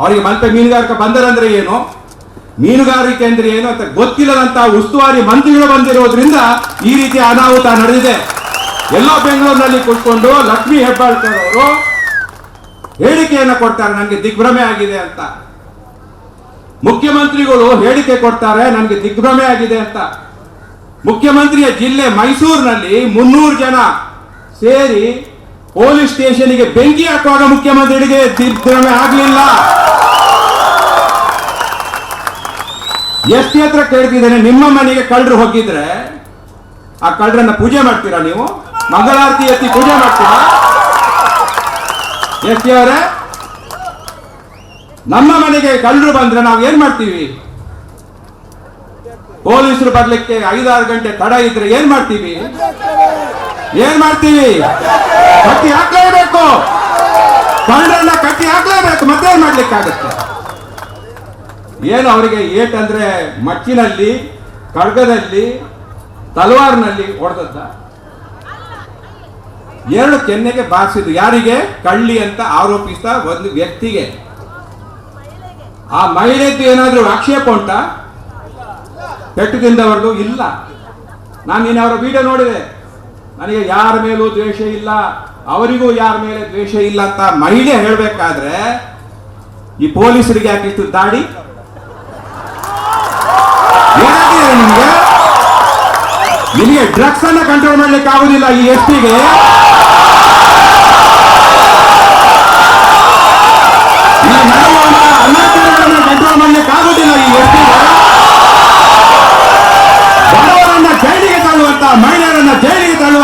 ಅವರಿಗೆ ಮಲ್ಪೆ ಮೀನುಗಾರಿಕೆ ಬಂದರಂದ್ರೆ ಏನು? ಮೀನುಗಾರಿಕೆ ಅಂದ್ರೆ ಏನು ಅಂತ ಗೊತ್ತಿಲ್ಲದಂತಹ ಉಸ್ತುವಾರಿ ಮಂತ್ರಿಗಳು ಬಂದಿರೋದ್ರಿಂದ ಈ ರೀತಿ ಅನಾಹುತ ನಡೆದಿದೆ. ಎಲ್ಲೋ ಬೆಂಗಳೂರಿನಲ್ಲಿ ಕೂತ್ಕೊಂಡು ಲಕ್ಷ್ಮಿ ಹೆಬ್ಬಾಳ್ಕರ್ ಅವರು ಹೇಳಿಕೆಯನ್ನು ಕೊಡ್ತಾರೆ ನನಗೆ ದಿಗ್ಭ್ರಮೆ ಆಗಿದೆ ಅಂತ. ಮುಖ್ಯಮಂತ್ರಿಗಳು ಹೇಳಿಕೆ ಕೊಡ್ತಾರೆ ನನಗೆ ದಿಗ್ಭ್ರಮೆ ಆಗಿದೆ ಅಂತ. ಮುಖ್ಯಮಂತ್ರಿಯ ಜಿಲ್ಲೆ ಮೈಸೂರಿನಲ್ಲಿ ಮುನ್ನೂರು ಜನ ಸೇರಿ ಪೊಲೀಸ್ ಸ್ಟೇಷನ್ಗೆ ಬೆಂಕಿ ಹಾಕುವಾಗ ಮುಖ್ಯಮಂತ್ರಿಗಳಿಗೆ ದಿಗ್ಭ್ರಮೆ ಆಗಲಿಲ್ಲ. ಎಸ್ಟಿ ಹತ್ರ ಕೇಳ್ತಿದ್ದೇನೆ, ನಿಮ್ಮ ಮನೆಗೆ ಕಳ್ಳರು ಹೋಗಿದ್ರೆ ಆ ಕಳ್ಳರನ್ನ ಪೂಜೆ ಮಾಡ್ತೀರಾ ನೀವು? ಮಂಗಳಾರತಿ ಎತ್ತಿ ಪೂಜೆ ಮಾಡ್ತೀರಾ? ಎಸ್ ಅವರೇ, ನಮ್ಮ ಮನೆಗೆ ಕಳ್ಳರು ಬಂದ್ರೆ ನಾವು ಏನ್ ಮಾಡ್ತೀವಿ? ಪೊಲೀಸರು ಬರ್ಲಿಕ್ಕೆ ಐದಾರು ಗಂಟೆ ತಡ ಇದ್ರೆ ಏನ್ ಮಾಡ್ತೀವಿ? ಏನ್ ಮಾಡ್ತೀವಿ? ಕಟ್ಟಿ ಹಾಕ್ಲೇಬೇಕು. ಕಳ್ಳರನ್ನ ಕಟ್ಟಿ ಹಾಕ್ಲೇಬೇಕು. ಮತ್ತೇನ್ ಮಾಡ್ಲಿಕ್ಕಾಗತ್ತೆ? ಏನು ಅವರಿಗೆ ಏಟ್ ಅಂದ್ರೆ ಮಚ್ಚಿನಲ್ಲಿ, ಖಡ್ಗದಲ್ಲಿ, ತಲವಾರ್ನಲ್ಲಿ ಹೊಡೆದದ್ದ? ಎರಡು ಕೆನ್ನೆಗೆ ಬಾರಿಸಿದ್ದು ಯಾರಿಗೆ? ಕಳ್ಳಿ ಅಂತ ಆರೋಪಿಸ್ತಾ ಒಂದು ವ್ಯಕ್ತಿಗೆ. ಆ ಮಹಿಳೆದ್ದು ಏನಾದ್ರೂ ಆಕ್ಷೇಪ ಉಂಟಾ? ಪೆಟ್ಟು ತಿಂದವರದು ಇಲ್ಲ. ನಾನು ನೀನು ಅವರ ವಿಡಿಯೋ ನೋಡಿದೆ. ನನಗೆ ಯಾರ ಮೇಲೂ ದ್ವೇಷ ಇಲ್ಲ, ಅವರಿಗೂ ಯಾರ ಮೇಲೆ ದ್ವೇಷ ಇಲ್ಲ ಅಂತ ಮಹಿಳೆ ಹೇಳ್ಬೇಕಾದ್ರೆ, ಈ ಪೊಲೀಸರಿಗೆ ಯಾಕಿಷ್ಟು ದಾಡಿ? ನಿಮಗೆ? ಡ್ರಗ್ಸ್ ಅನ್ನ ಕಂಟ್ರೋಲ್ ಮಾಡ್ಲಿಕ್ಕೆ ಆಗುದಿಲ್ಲ ಈ ಎಸ್ ಪಿಗೆ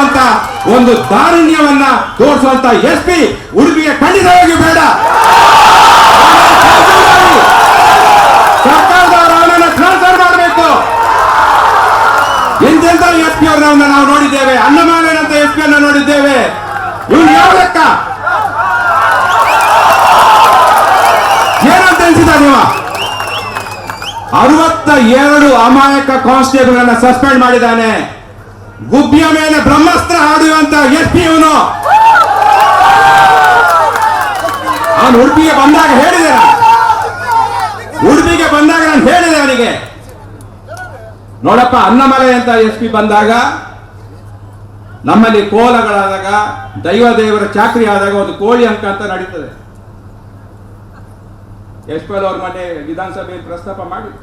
ತಳ್ಳುವಂತ ಒಂದು ದಾರುಣ್ಯವನ್ನ ತೋರಿಸುವಂತ ಎಸ್ ಪಿ ಉಡುಪಿಗೆ ಖಂಡಿತವಾಗಿ ಬೇಡ. ಸರ್ಕಾರದ ರಾಮನ ಟ್ರಾನ್ಸ್ಫರ್ ಮಾಡಬೇಕು. ಎಂತೆಂತ ಎಸ್ ಪಿ ಅವರನ್ನ ನಾವು ನೋಡಿದ್ದೇವೆ. ಅನ್ನಮಾನಂತ ಎಸ್ ಪಿ ಅನ್ನ ನೋಡಿದ್ದೇವೆ. ಇವ್ರು ಯಾವ ಲೆಕ್ಕ? ಏನಂತ ಎನ್ಸಿದ ನೀವು? ಅರವತ್ತ ಎರಡು ಅಮಾಯಕ ಕಾನ್ಸ್ಟೇಬಲ್ ಅನ್ನ ಸಸ್ಪೆಂಡ್ ಮಾಡಿದ್ದಾನೆ. ಗುಬ್ಬಿಯ ಮೇಲೆ ಹಾಡುವಂತ ಎಸ್ ಪಿ ಇವನು ಅವನು ಉಡುಪಿಗೆ ಬಂದಾಗ ಹೇಳಿದೆ. ಉಡುಪಿಗೆ ಬಂದಾಗ ನಾನು ಹೇಳಿದೆ ಅವನಿಗೆ. ನೋಡಪ್ಪ ಅನ್ನಮಲೆ ಅಂತ ಎಸ್ ಪಿ ಬಂದಾಗ, ನಮ್ಮಲ್ಲಿ ಕೋಲಗಳಾದಾಗ, ದೈವ ದೇವರ ಚಾಕ್ರಿ ಆದಾಗ ಒಂದು ಕೋಳಿ ಅಂಕ ಅಂತ ನಡೀತದೆ. ಯಶ್ಪಾಲ್ ಅವ್ರ ಮನೆ ವಿಧಾನಸಭೆಯಲ್ಲಿ ಪ್ರಸ್ತಾಪ ಮಾಡಿದ್ರು.